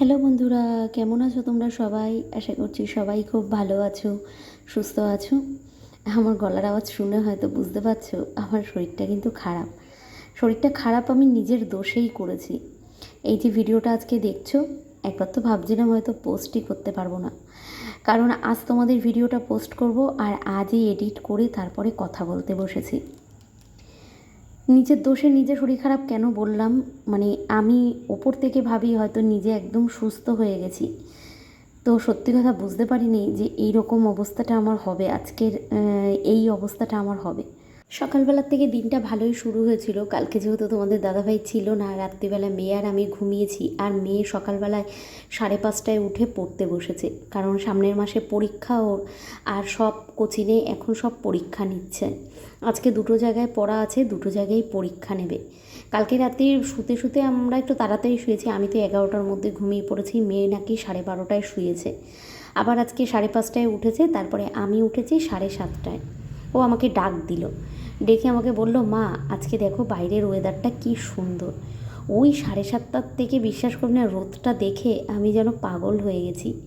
Hello বন্ধুরা, কেমন আছো তোমরা সবাই? আশা করছি সবাই খুব ভালো আছো, সুস্থ আছো। আমার গলার আওয়াজ শুনে হয়তো বুঝতে পারছ, আমার শরীরটা কিন্তু খারাপ। শরীরটা খারাপ আমি নিজের দোষেই করেছি। এই যে ভিডিওটা আজকে দেখছ, একবার তো ভাবছিলাম হয়তো পোস্টই করতে পারব না। কারণ আজ তোমাদের ভিডিওটা পোস্ট করব আর আজই এডিট করে তারপরে কথা বলতে বসেছি। নিজের দোষে নিজে শরীর খারাপ কেন বললাম? মানে আমি ওপর থেকে ভাবি হয়তো নিজে একদম সুস্থ হয়ে গেছি। তো সত্যি কথা বুঝতে পারিনি যে এই রকম অবস্থাটা আমার হবে, আজকের এই অবস্থাটা আমার হবে। সকালবেলার থেকে দিনটা ভালোই শুরু হয়েছিল। কালকে যেহেতু তোমাদের দাদাভাই ছিল না, রাত্রিবেলা মেয়ে আর আমি ঘুমিয়েছি আর মেয়ে সকালবেলায় সাড়ে পাঁচটায় উঠে পড়তে বসেছে। কারণ সামনের মাসে পরীক্ষা ওর আর সব কোচিনে এখন সব পরীক্ষা নিচ্ছে। আজকে দুটো জায়গায় পড়া আছে, দুটো জায়গায় পরীক্ষা নেবে। কালকে রাতে শুতে শুতে আমরা একটু তাড়াতাড়ি শুয়েছি, আমি তো এগারোটার মধ্যে ঘুমিয়ে পড়েছি, মেয়ে নাকি সাড়ে বারোটায় শুয়েছে। আবার আজকে সাড়ে পাঁচটায় উঠেছে, তারপরে আমি উঠেছি সাড়ে সাতটায়। ও আমাকে ডাক দিল। ডেকে আমাকে বলল, মা, আজকে দেখো বাইরের ওয়েদারটা কি সুন্দর। ওই সাড়ে সাতটার থেকে বিশ্বাস করবে না, রোদটা দেখে আমি যেন পাগল হয়ে গেছি।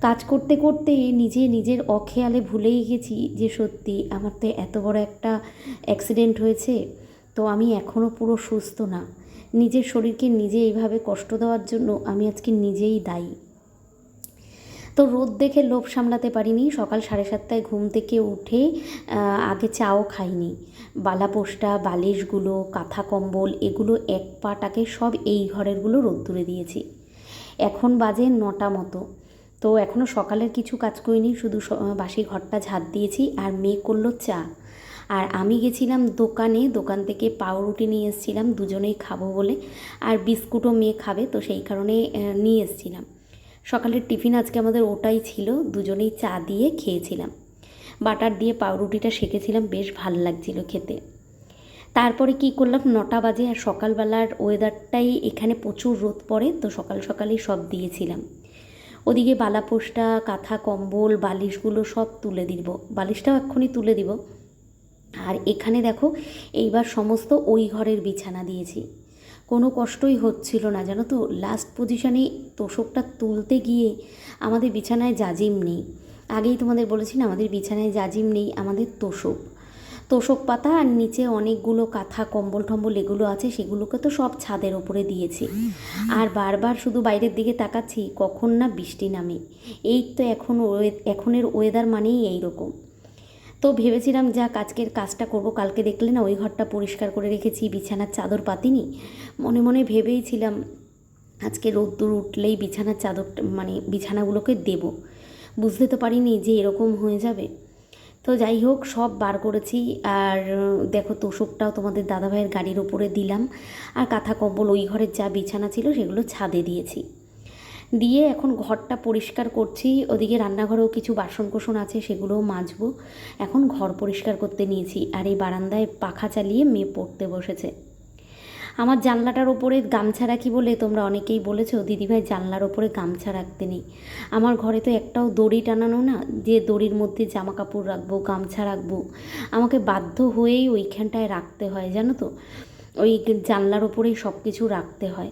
কাজ করতে করতে নিজে নিজের অখেয়ালে ভুলেই গেছি যে সত্যি আমার তো এত বড় একটা অ্যাক্সিডেন্ট হয়েছে। তো আমি এখনও পুরো সুস্থ না। নিজের শরীরকে নিজে এইভাবে কষ্ট দেওয়ার জন্য আমি আজকে নিজেই দায়ী। তো রোদ দেখে লোভ সামলাতে পারিনি। সকাল সাড়ে সাতটায় ঘুম থেকে উঠে আগে চাও খাইনি। বালাপোস্টা বালিশগুলো, কাঁথা কম্বল, এগুলো এক পাটাকে সব এই ঘরেরগুলো রোদ্দুরে দিয়েছি। এখন বাজে নটা মতো। তো এখনও সকালের কিছু কাজ করিনি, শুধু বাসি ঘরটা ঝাঁট দিয়েছি আর মেয়ে করল চা। আর আমি গেছিলাম দোকানে, দোকান থেকে পাউরুটি নিয়ে এসেছিলাম, দুজনেই খাব বলে। আর বিস্কুটও মেয়ে খাবে, তো সেই কারণে নিয়ে এসেছিলাম। সকালের টিফিন আজকে আমাদের ওটাই ছিল, দুজনেই চা দিয়ে খেয়েছিলাম। বাটার দিয়ে পাউরুটিটা সেকেছিলাম, বেশ ভালো লাগছিল খেতে। তারপরে কি করলাম, নটা বাজে আর সকালবেলার ওয়েদারটাই এখানে প্রচুর রোদ পড়ে, তো সকাল সকালেই সব দিয়েছিলাম। ওদিকে বালাপোস্টা কাঁথা কম্বল, বালিশগুলো সব তুলে দিব। বালিশটাও এক্ষুনি তুলে দিব। আর এখানে দেখো, এইবার সমস্ত ওই ঘরের বিছানা দিয়েছি। কোনো কষ্টই হচ্ছিল না, জানো তো? লাস্ট পজিশনে তোষকটা তুলতে গিয়ে আমাদের বিছানায় জাজিম নেই। আগেই তোমাদের বলেছি না আমাদের বিছানায় জাজিম নেই, আমাদের তোষক। তোষক পাতা আর নিচে অনেকগুলো কাঁথা, কম্বল টম্বল এগুলো আছে, সেগুলোকে তো সব ছাদের ওপরে দিয়েছি। আর বারবার শুধু বাইরের দিকে তাকাচ্ছি, কখন না বৃষ্টি নামে। এই তো এখন ওয়ে- এখনের ওয়েদার মানেই এই রকম তো ভেবেছিলাম যা আজকের কাজটা করব, কালকে দেখলে না ওই ঘরটা পরিষ্কার করে রেখেছি, বিছানার চাদর পাতিনি। মনে মনে ভেবেইছিলাম আজকে রোদ্দুর উঠলেই বিছানার চাদর মানে বিছানাগুলোকে দেব। বুঝতে তো পারিনি যে এরকম হয়ে যাবে। তো যাই হোক, সব বার করেছি। আর দেখো, তোষকটাও তোমাদের দাদাভাইয়ের গাড়ির ওপরে দিলাম। আর কাঁথা কম্বল, ওই ঘরের যা বিছানা ছিল সেগুলো ছাদে দিয়েছি। দিয়ে এখন ঘরটা পরিষ্কার করছি। ওদিকে রান্নাঘরেও কিছু বাসন কোসন আছে, সেগুলোও মাজবো। এখন ঘর পরিষ্কার করতে নিয়েছি আর এই বারান্দায় পাখা চালিয়ে মেয়ে পড়তে বসেছে। আমার জানলাটার ওপরে গামছা রাখি বলে তোমরা অনেকেই বলেছ, দিদিভাই জানলার ওপরে গামছা রাখতে নেই। আমার ঘরে তো একটাও দড়ি টানানো না, যে দড়ির মধ্যে জামা কাপড় রাখব, গামছা রাখব, আমাকে বাধ্য হয়েই ওইখানটায় রাখতে হয়, জানো তো? ওই জানলার ওপরেই সব কিছু রাখতে হয়।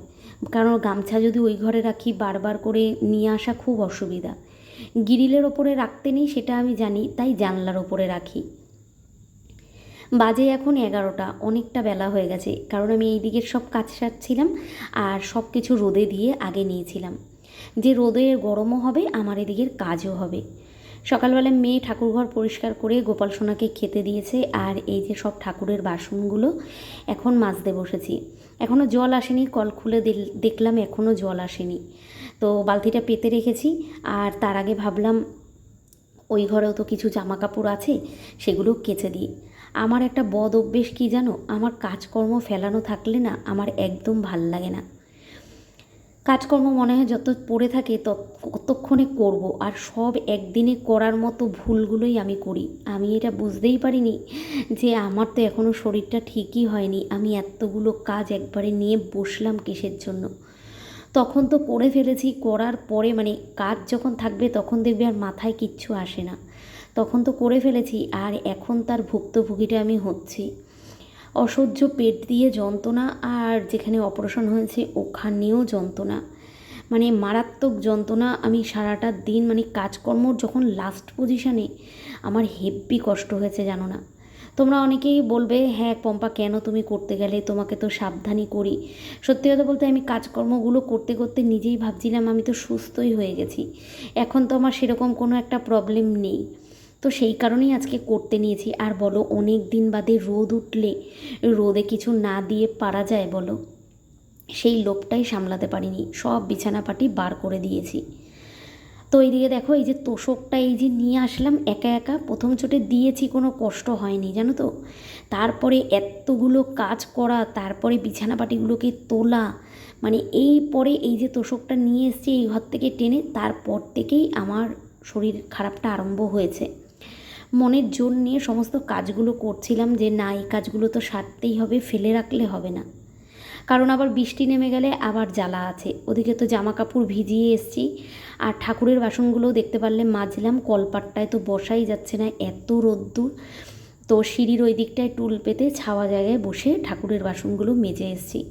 কারণ গামছা যদি ওই ঘরে রাখি, বারবার করে নিয়ে আসা খুব অসুবিধা। গ্রিলের ওপরে রাখতে নেই, সেটা আমি জানি, তাই জানলার ওপরে রাখি। বাজে এখন এগারোটা, অনেকটা বেলা হয়ে গেছে, কারণ আমি এই দিকের সব কাজ সারছিলাম আর সব কিছু রোদে দিয়ে আগে নিয়েছিলাম। যে রোদে গরমও হবে, আমার এদিকের কাজও হবে। সকালবেলা মেয়ে ঠাকুরঘর পরিষ্কার করে গোপাল সোনাকে খেতে দিয়েছে, আর এই যে সব ঠাকুরের বাসনগুলো, এখন মাজতে বসেছি। এখনও জল আসেনি, কল খুলে দেখলাম এখনও জল আসেনি। তো বালতিটা পেতে রেখেছি, আর তার আগে ভাবলাম, ওই ঘরেও তো কিছু জামা কাপড় আছে, সেগুলো কেচে দিই। আমার একটা বদ অভ্যেস কী জানো? আমার কাজকর্ম ফেলানো থাকলে না, আমার একদম ভালো লাগে না। কাজকর্ম মনে হয় যত পড়ে থাকে তত, ততক্ষণে করব। আর সব একদিনে করার মতো ভুলগুলোই আমি করি। আমি এটা বুঝতেই পারিনি যে আমার তো এখনও শরীরটা ঠিকই হয়নি। আমি এতগুলো কাজ একবারে নিয়ে বসলাম কিসের জন্য? তখন তো করে ফেলেছি, করার পরে মানে কাজ যখন থাকবে তখন দেখবে আর মাথায় কিচ্ছু আসে না। তখন তো করে ফেলেছি, আর এখন তার ভুক্তভোগীটা আমি হচ্ছি। অসহ্য পেট দিয়ে যন্ত্রণা আর যেখানে অপারেশন হয়েছে ওখানেও যন্ত্রণা। মানে মারাত্মক যন্ত্রণা। আমি সারাটা দিন মানে কাজকর্ম যখন লাস্ট পজিশানে আমার হেব্বি কষ্ট হয়েছে জানো না। তোমরা অনেকেই বলবে হ্যাঁ পম্পা, কেন তুমি করতে গেলে? তোমাকে তো সাবধানই করি। সত্যি কথা বলতে আমি কাজকর্মগুলো করতে করতে নিজেই ভাবছিলাম আমি তো সুস্থই হয়ে গেছি। এখন তো আমার সেরকম কোনো একটা প্রবলেম নেই। তো সেই কারণেই আজকে করতে নিয়েছি। আর বলো, অনেক দিন বাদে রোদ উঠলে, রোদে কিছু না দিয়ে পারা যায় বলো? সেই লোভটাই সামলাতে পারিনি, সব বিছানাপাটি বার করে দিয়েছি। তো এইদিকে দেখো, এই যে তোষকটা এই যে নিয়ে আসলাম একা একা, প্রথম চোটে দিয়েছি, কোনো কষ্ট হয়নি, জানো তো? তারপরে এতগুলো কাজ করা, তারপরে বিছানাপাটিগুলোকে তোলা মানে এই পরে এই যে তোষকটা নিয়ে এসেছি এই ঘর থেকে টেনে, তারপর থেকেই আমার শরীর খারাপটা আরম্ভ হয়েছে। মনের জোর নিয়ে সমস্ত কাজগুলো করছিলাম যে না, এই কাজগুলো তো সারতেই হবে, ফেলে রাখলে হবে না। কারণ আবার বৃষ্টি নেমে গেলে আবার জ্বালা আছে। ওদিকে তো জামা কাপড় ভিজিয়ে এসছি। আর ঠাকুরের বাসনগুলোও দেখতে পারলে মাজলাম, কলপাটটায় তো বসাই যাচ্ছে না, এত রোদ্দুর। তো সিঁড়ির ওই দিকটায় টুল পেতে ছাওয়া জায়গায় বসে ঠাকুরের বাসনগুলো মেজে এসছি।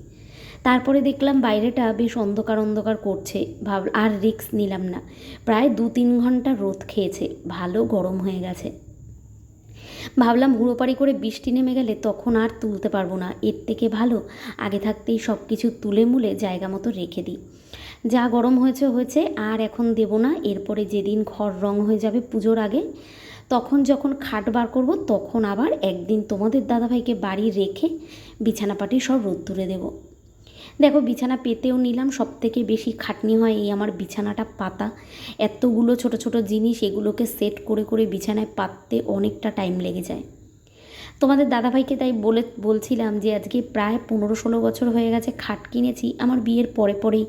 তারপরে দেখলাম বাইরেটা বেশ অন্ধকার অন্ধকার করছে। ভাব, আর রিক্স নিলাম না। প্রায় দু তিন ঘণ্টা রোদ খেয়েছে। ভালো গরম হয়ে গেছে। ভাবলাম হুড়োপাড়ি করে বৃষ্টি নেমে গেলে তখন আর তুলতে পারব না। এর থেকে ভালো আগে থাকতেই সব কিছু তুলে মুলে জায়গা মতো রেখে দিই। যা গরম হয়েছে হয়েছে, আর এখন দেব না। এরপরে যেদিন ঘর রং হয়ে যাবে পুজোর আগে, তখন যখন খাট বার করব, তখন আবার একদিন তোমাদের দাদাভাইকে বাড়ি রেখে বিছানাপাটি সব রোদ্দুরে দেবো। দেখো, বিছানা পেতেও নিলাম সব থেকে বেশি খাটনি হয় এই আমার বিছানাটা পাতা। এতগুলো ছোট ছোট জিনিস এগুলোকে সেট করে করে বিছানায় পাততে অনেকটা টাইম লেগে যায়। তোমাদের দাদাভাইকে তাই বলে, বলছিলাম যে আজকে প্রায় পনেরো ষোলো বছর হয়ে গেছে খাট কিনেছি, আমার বিয়ের পরে পরেই,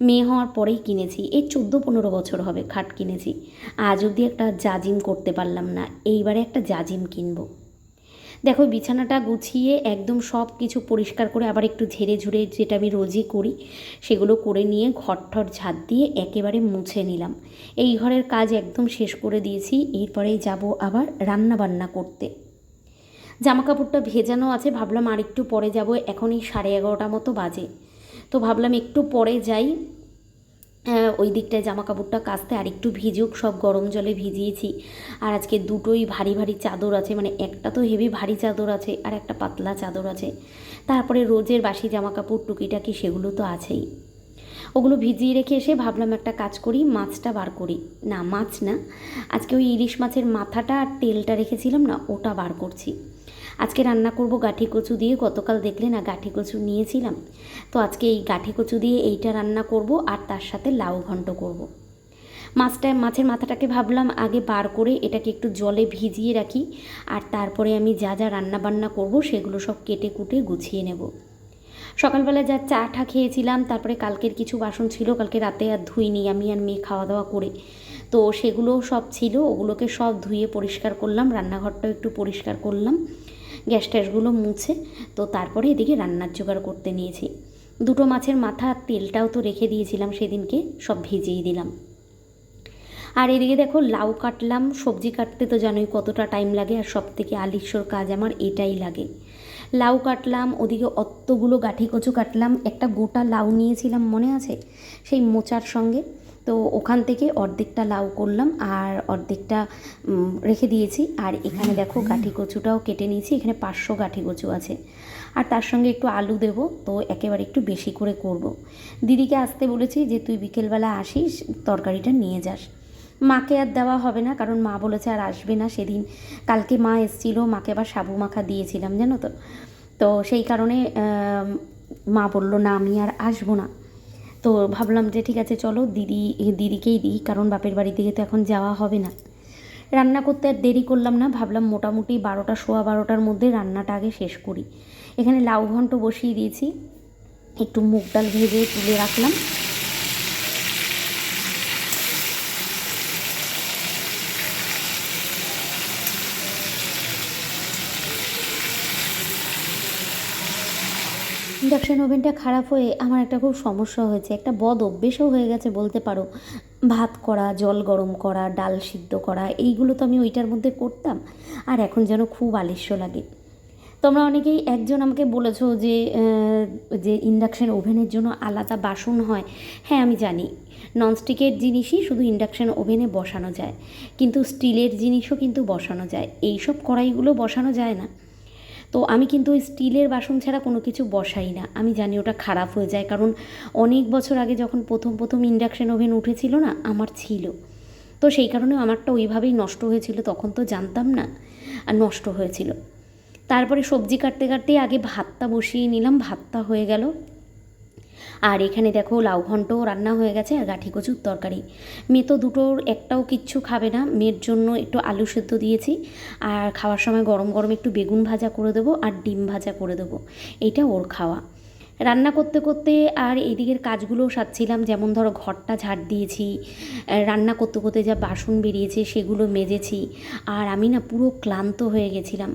মেয়ে হওয়ার পরেই কিনেছি, এই চোদ্দ পনেরো বছর হবে খাট কিনেছি। আজ অবধি একটা জাজিম করতে পারলাম না, এইবারে একটা জাজিম কিনবো। দেখো, বিছানাটা গুছিয়ে একদম সব কিছু পরিষ্কার করে আবার একটু ঝেড়ে ঝুড়ে যেটা আমি রোজই করি, সেগুলো করে নিয়ে ঘর ঠর ঝাঁত দিয়ে একেবারে মুছে নিলাম। এই ঘরের কাজ একদম শেষ করে দিয়েছি, এরপরেই যাব আবার রান্না বান্না করতে। জামা কাপড়টা ভেজানো আছে, ভাবলাম আর একটু পরে যাব, এখন এই সাড়ে এগারোটা মতো বাজে। তো ভাবলাম একটু পরে যাই ওই দিকটায় জামা কাপড়টা কাচতে আর একটু ভিজুক, সব গরম জলে ভিজিয়েছি। আর আজকে দুটোই ভারী ভারী চাদর আছে মানে একটা তো হেভি ভারী চাদর আছে আর একটা পাতলা চাদর আছে। তারপরে রোজের বাসি জামা কাপড় টুকিটাকি সেগুলো তো আছেই। ওগুলো ভিজিয়ে রেখে এসে ভাবলাম একটা কাজ করি, মাছটা বার করি। না, মাছ না, আজকে ওই ইলিশ মাছের মাথাটা আর তেলটা রেখেছিলাম না, ওটা বার করছি। আজকে রান্না করব গাঠি কচু দিয়ে, গতকাল দেখলে না গাঠি কচু নিয়েছিলাম। তো আজকে এই গাঠি কচু দিয়ে এইটা রান্না করব আর তার সাথে লাউ ঘন্ট করব। মাছটা মাছের মাথাটাকে ভাবলাম আগে বার করে এটাকে একটু জলে ভিজিয়ে রাখি আর তারপরে আমি যা যা রান্না বান্না করব সেগুলো সব কেটে কুটে গুছিয়ে নেব। সকালবেলা যা চা টা খেয়েছিলাম, তারপরে কালকের কিছু বাসন ছিল, কালকে রাতে আর ধুইনি আমি আর মেয়ে খাওয়া দাওয়া করে। তো সেগুলো সব ছিল, ওগুলোকে সব ধুয়ে পরিষ্কার করলাম, রান্নাঘরটাও একটু পরিষ্কার করলাম। গ্যাস ট্যাসগুলো মুছে, তো তারপরে এদিকে রান্নার জোগাড় করতে নিয়েছি। দুটো মাছের মাথা তেলটাও তো রেখে দিয়েছিলাম সেদিনকে, সব ভিজিয়ে দিলাম। আর এদিকে দেখো লাউ কাটলাম, সবজি কাটতে তো জানোই কতটা টাইম লাগে, আর সব থেকে আলিশ্বর কাজ আমার এটাই লাগে। লাউ কাটলাম, ওদিকে অতগুলো গাঠি কচু কাটলাম, একটা গোটা লাউ নিয়েছিলাম, মনে আছে? সেই মোচার সঙ্গে। তো ওখান থেকে অর্ধেকটা লাউ করলাম আর অর্ধেকটা রেখে দিয়েছি। আর এখানে দেখো গাঠি কচুটাও কেটে নিয়েছি। এখানে পাঁচশো গাঠি কচু আছে। আর তার সঙ্গে একটু আলু দেবো। তো একেবারে একটু বেশি করে করব। দিদিকে আসতে বলেছি যে তুই বিকেলবেলা আসিস তরকারিটা নিয়ে যাস। মাকে আর দেওয়া হবে না কারণ মা বলেছে আর আসবে না সেদিন। কালকে মা এসেছিল মাকে আবার সাবু মাখা দিয়েছিলাম জানো তো? তো সেই কারণে মা বলল না আমি আর আসব না। তো ভাবলাম যে ঠিক আছে, চলো দিদি, দিদিকেই দিই, কারণ বাপের বাড়ি থেকে তো এখন যাওয়া হবে না। রান্না করতে আর দেরি করলাম না, ভাবলাম মোটামুটি বারোটা, সোয়া বারোটার মধ্যে রান্নাটা আগে শেষ করি। এখানে লাউ ঘন্ট বসিয়ে দিয়েছি, একটু মুগ ডাল ভেজে তুলে রাখলাম। ইন্ডাকশান ওভেনটা খারাপ হয়ে আমার একটা খুব সমস্যা হয়েছে, একটা বদ অভ্যেসও হয়ে গেছে বলতে পারো। ভাত করা, জল গরম করা, ডাল সিদ্ধ করা, এইগুলো তো আমি ওইটার মধ্যে করতাম, আর এখন যেন খুব আলস্য লাগে। তোমরা অনেকেই একজন আমাকে বলেছ যে যে ইন্ডাকশান ওভেনের জন্য আলাদা বাসন হয়। হ্যাঁ আমি জানি। ননস্টিকের জিনিসই শুধু ইন্ডাকশান ওভেনে বসানো যায়, কিন্তু স্টিলের জিনিসও কিন্তু বসানো যায়। এইসব কড়াইগুলো বসানো যায় না। তো আমি কিন্তু ওই স্টিলের বাসন ছাড়া কোনো কিছু বসাই না। আমি জানি ওটা খারাপ হয়ে যায়, কারণ অনেক বছর আগে যখন প্রথম প্রথম ইন্ডাকশন ওভেন উঠেছিল না, আমার ছিল। তো সেই কারণে আমারটা ওইভাবেই নষ্ট হয়েছিল, তখন তো জানতাম না, আর নষ্ট হয়েছিল। তারপরে সবজি কাটতে কাটতে আগে ভাতটা বসিয়ে নিলাম, ভাতটা হয়ে গেল। আর এখানে দেখো লাউ ঘন্টও রান্না হয়ে গেছে আর গাঠি কচুর তরকারি। মেয়ে তো দুটোর একটাও কিচ্ছু খাবে না। মেয়ের জন্য একটু আলু সেদ্ধ দিয়েছি আর খাওয়ার সময় গরম গরম একটু বেগুন ভাজা করে দেবো আর ডিম ভাজা করে দেবো। এইটা ওর খাওয়া। রান্না করতে করতে আর এইদিকের কাজগুলো সারছিলাম, যেমন ধরো ঘরটা ঝাড় দিয়েছি রান্না করতে করতে যা বাসন বেরিয়েছে সেগুলো মেজেছি আর আমি না পুরো ক্লান্ত হয়ে গেছিলাম।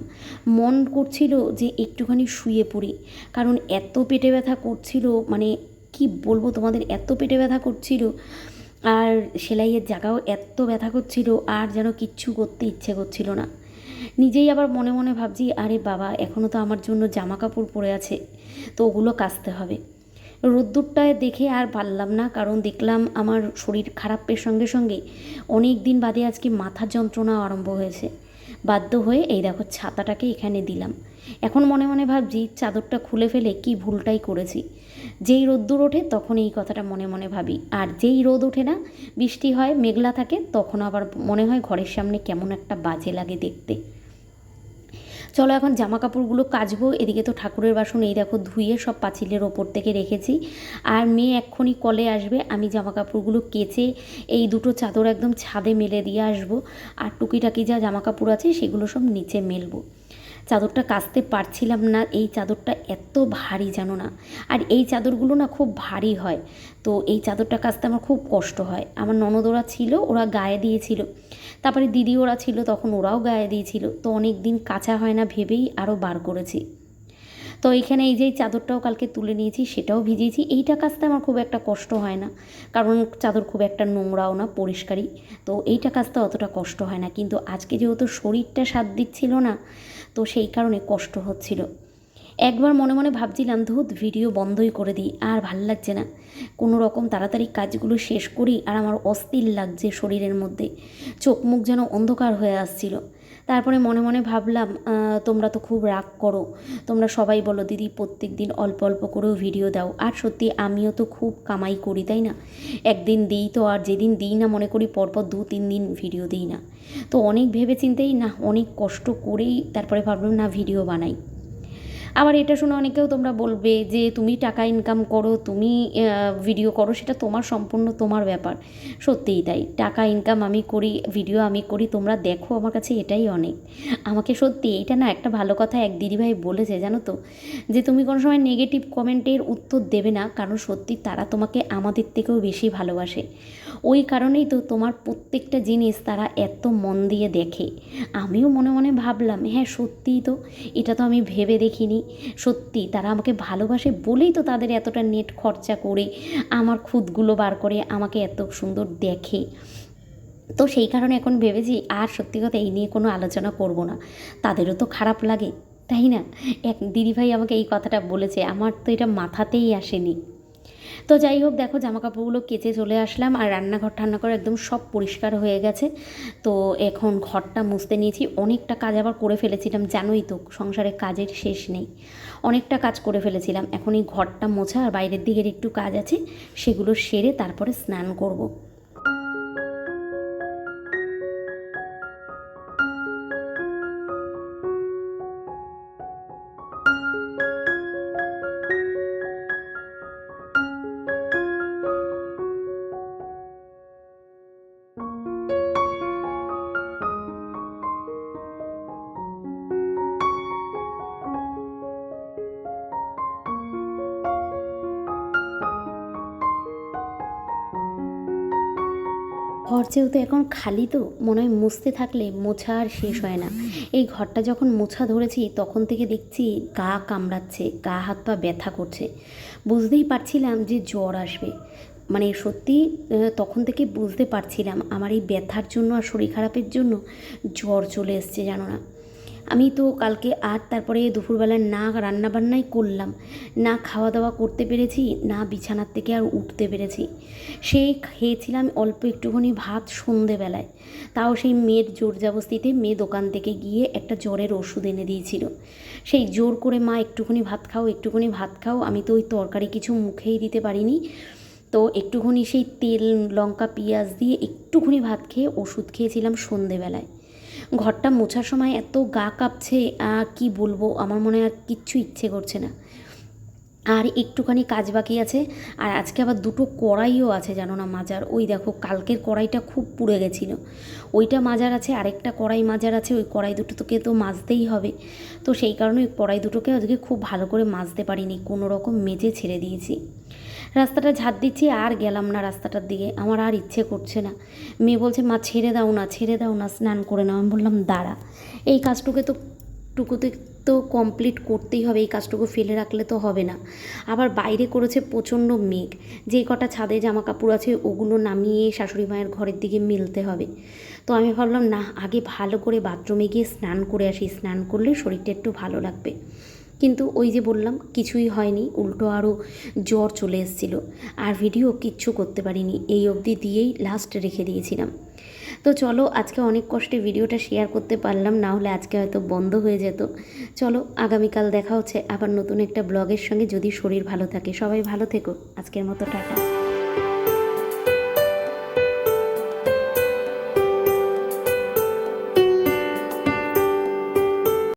মন করছিল যে একটুখানি শুয়ে পড়ি, কারণ এত পেটে ব্যথা করছিল মানে কি বলব, তোমাদের এত পেটে ব্যথা করছিল আর সেলাইয়ের জায়গাও এত ব্যথা করছিল আর যেন কিচ্ছু করতে ইচ্ছে করছিল না। নিজেই আবার মনে মনে ভাবছি, আরে বাবা এখনও তো আমার জন্য জামা কাপড় পরে আছে, তো ওগুলো কাচতে হবে। রোদ্দুরটায় দেখে আর পারলাম না, কারণ দেখলাম আমার শরীর খারাপের সঙ্গে সঙ্গে অনেক দিন বাদে আজকে মাথার যন্ত্রণা আরম্ভ হয়েছে। বাধ্য হয়ে এই দেখো ছাতাটাকে এখানে দিলাম। এখন মনে মনে ভাবছি, চাদরটা খুলে ফেলে কি ভুলটাই করেছি। যেই রোদ্দুর ওঠে তখন এই কথাটা মনে মনে ভাবি। আর যেই রোদ ওঠে না, বৃষ্টি হয়, মেঘলা থাকে, তখন আবার মনে হয় ঘরের সামনে কেমন একটা বাজে লাগে দেখতে। চলো এখন জামা কাপড়গুলো কাচবো, এদিকে তো ঠাকুরের বাসন এই দেখো ধুয়ে সব পাঁচিলের ওপর থেকে রেখেছি। আর মেয়ে এক্ষুনি কলে আসবে, আমি জামা কাপড়গুলো কেচে এই দুটো চাদর একদম ছাদে মেলে দিয়ে আসব। আর টুকিটাকি যা জামা কাপড় আছে সেগুলো সব নিচে মেলবো। চাদরটা কাচতে পারছিলাম না, এই চাদরটা এত ভারী জানো না। আর এই চাদরগুলো না খুব ভারী হয়, তো এই চাদরটা কাচতে আমার খুব কষ্ট হয়। আমার ননদোরা ছিল, ওরা গায়ে দিয়েছিল। তারপরে দিদি ওরা ছিল, তখন ওরাও গায়ে দিয়েছিল। তো অনেক দিন কাঁচা হয় না ভেবেই আরও বার করেছি। তো এইখানে এই যে চাদরটাও কালকে তুলে নিয়েছি, সেটাও ভিজিয়েছি। এইটা কাচতে আমার খুব একটা কষ্ট হয় না, কারণ চাদর খুব একটা নোংরাও না, পরিষ্কারই। তো এইটা কাচতে অতটা কষ্ট হয় না। কিন্তু আজকে যেহেতু শরীরটা সাথ দিচ্ছিল না তো সেই কারণে কষ্ট হচ্ছিল। একবার মনে মনে ভাবছিলাম, ধুত, ভিডিও বন্ধই করে দিই, আর ভালো লাগছে না। কোনো রকম তাড়াতাড়ি কাজগুলো শেষ করি আর আমার অস্থির লাগছে শরীরের মধ্যে। চোখ মুখ যেন অন্ধকার হয়ে আসছিল। তারপরে মনে মনে ভাবলাম তোমরা তো খুব রাগ করো। তোমরা সবাই বলো, দিদি প্রত্যেক দিন অল্প অল্প করেও ভিডিও দাও। আর সত্যি আমিও তো খুব কামাই করি, তাই না? একদিন দিই তো, আর যেদিন দিই না মনে করি, পরপর দু তিন দিন ভিডিও দিই না। তো অনেক ভেবে চিন্তেই না, অনেক কষ্ট করেই তারপরে ভাবলাম না, ভিডিও বানাই। আবার এটা শুনে অনেকেও তোমরা বলবে যে তুমি টাকা ইনকাম করো, তুমি ভিডিও করো, সেটা তোমার সম্পূর্ণ তোমার ব্যাপার। সত্যিই তাই। টাকা ইনকাম আমি করি ভিডিও আমি করি, তোমরা দেখো আমার কাছে এটাই অনেক। আমাকে সত্যি এটা না একটা ভালো কথা এক দিদিভাই বলেছে, জানো তো? যে তুমি কোনো সময় নেগেটিভ কমেন্টের উত্তর দেবে না, কারণ সত্যি তারা তোমাকে আমাদের থেকেও বেশি ভালোবাসে। ওই কারণেই তো তোমার প্রত্যেকটা জিনিস তারা এত মন দিয়ে দেখে। আমিও মনে মনে ভাবলাম হ্যাঁ সত্যিই তো, এটা তো আমি ভেবে দেখিনি। সত্যি, তারা আমাকে ভালোবাসে বলেই তো তাদের এতটা নেট খরচা করে, আমার খুদগুলো বার করে আমাকে এত সুন্দর দেখে। তো সেই কারণে এখন ভেবেছি, আর সত্যি কথা এই নিয়ে কোনো আলোচনা করব না। তাদেরও তো খারাপ লাগে, তাই না? এক দিদিভাই আমাকে এই কথাটা বলেছে, আমার তো এটা মাথাতেই আসেনি। তো যাই হোক, দেখো জামা কাপড়গুলো কেচে চলে আসলাম আর রান্নাঘর ঠান্না করে একদম সব পরিষ্কার হয়ে গেছে। তো এখন ঘরটা মুছতে নিয়েছি। অনেকটা কাজ আবার করে ফেলেছিলাম, জানোই তো সংসারে কাজের শেষ নেই। অনেকটা কাজ করে ফেলেছিলাম। এখন এই ঘরটা মোছা আর বাইরের দিকের একটু কাজ আছে, সেগুলো সেরে তারপরে স্নান করব। ঘর যেহেতু এখন খালি তো, মনে হয় মুছতে থাকলে মোছা আর শেষ হয় না। এই ঘরটা যখন মোছা ধরেছি, তখন থেকে দেখছি গা কামড়াচ্ছে, গা হাত পা ব্যথা করছে। বুঝতেই পারছিলাম যে জ্বর আসবে। মানে সত্যি তখন থেকে বুঝতে পারছিলাম আমার এই ব্যথার জন্য আর শরীর খারাপের জন্য জ্বর চলে এসছে, জানো না। আমি তো কালকে আর তারপরে দুপুরবেলা না রান্নাবান্নাই করলাম, না খাওয়া দাওয়া করতে পেরেছি, না বিছানার থেকে আর উঠতে পেরেছি। সেই খেয়েছিলাম অল্প একটুখানি ভাত সন্ধেবেলায়। তাও সেই মেয়ের জোর জবস্তিতে মেয়ে দোকান থেকে গিয়ে একটা জ্বরের ওষুধ এনে দিয়েছিল। সেই জোর করে মা, একটুখানি ভাত খাও, একটুখানি ভাত খাও, আমি তো ওই তরকারি কিছু মুখেই দিতে পারিনি। তো একটুখানি সেই তেল, লঙ্কা, পেঁয়াজ দিয়ে একটুখানি ভাত খেয়ে ওষুধ খেয়েছিলাম সন্ধেবেলায়। ঘরটা মোছার সময় এত গা কাঁপছে কি বলব? আমার মনে আর কিচ্ছু ইচ্ছে করছে না। আর একটুখানি কাজ বাকি আছে, আর আজকে আবার দুটো কড়াইও আছে জানো না মাজার? ওই দেখো, কালকের কড়াইটা খুব পুড়ে গেছিল। ওইটা মাজার আছে, আরেকটা কড়াই মাজার আছে, ওই কড়াই দুটোকে তো মাজতেই হবে। তো সেই কারণে ওই কড়াই দুটোকে আজকে খুব ভালো করে মাজতে পারিনি, কোনো রকম মেজে ছেড়ে দিয়েছি। রাস্তাটা ঝাড় দিচ্ছি, আর গেলাম না রাস্তাটার দিকে। আমার আর ইচ্ছে করছে না। মেয়ে বলছে, মা, ছেড়ে দাও না, ছেড়ে দাও না, স্নান করে নাও। আমি বললাম, দাঁড়া। এই কাজটুকু তো, টুকুতে তো কমপ্লিট করতেই হবে। এই কাজটুকু ফেলে রাখলে তো হবে না। আবার বাইরে করেছে প্রচণ্ড মেঘ। যে কটা ছাদে জামা কাপড় আছে, ওগুলো নামিয়ে শাশুড়ি মায়ের ঘরের দিকে মিলতে হবে। তো আমি ভাবলাম, না, আগে ভালো করে বাথরুমে গিয়ে স্নান করে আসি। স্নান করলে শরীরটা একটু ভালো লাগবে। কিন্তু ওই যে বললাম, কিছুই হয়নি, উল্টো আরও জ্বর চলে এসেছিল। আর ভিডিও কিচ্ছু করতে পারিনি, এই অবধি দিয়েই লাস্ট রেখে দিয়েছিলাম। তো চলো, আজকে অনেক কষ্টে ভিডিওটা শেয়ার করতে পারলাম, না হলে আজকে হয়তো বন্ধ হয়ে যেত। চলো, আগামীকাল দেখা হচ্ছে আবার নতুন একটা ব্লগের সঙ্গে, যদি শরীর ভালো থাকে। সবাই ভালো থেকো। আজকের মতো টাটা।